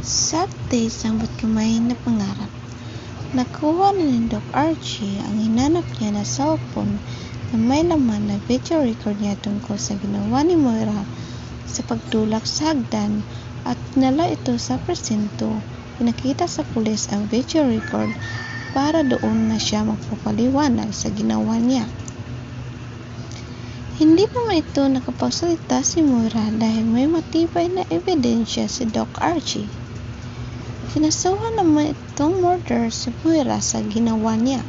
Sa update sa kamay na pangarap, nakuha na ni Doc Archie ang hinanap niya na cellphone na may laman na video record niya tungkol sa ginawa ni Moira sa pagtulak sa hagdan at dinala ito sa presinto. Pinakita sa pulis ang video record para doon na siya magpapaliwanag sa ginawa niya. Hindi naman ito nakapagsalita si Moira dahil may matibay na ebidensya si Doc Archie. Kinasuhan naman itong murder si Moira sa ginawa niya.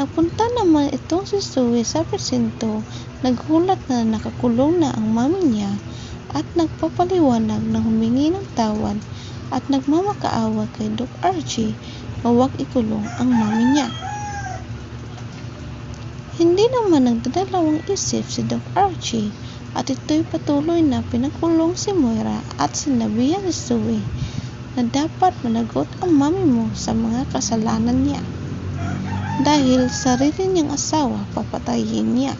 Nagpunta naman itong si Sue sa presinto, naghulat na nakakulong na ang mami niya at nagpapaliwanag na humingi ng tawad at nagmamakaawa kay Doc Archie na huwag ikulong ang mami niya. Hindi naman nagdadalawang isip si Doc Archie at ito'y patuloy na pinakulong si Moira at sinabihan si Sue na dapat managot ang mami mo sa mga kasalanan niya. Dahil sarili niyang asawa papatayin niya.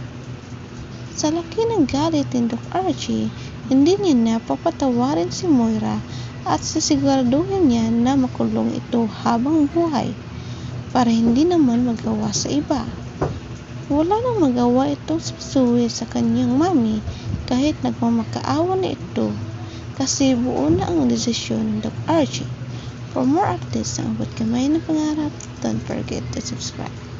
Sa laki ng galit ni Doc Archie, hindi niya na papatawarin si Moira at sisiguraduhin niya na makulong ito habang buhay para hindi naman magawa sa iba. Wala nang magawa itong sisuwi sa kanyang mami kahit nagmamakaawa na ito kasi buo na ang desisyon ni Doc Archie. For more updates sa Abot Kamay na Pangarap, don't forget to subscribe.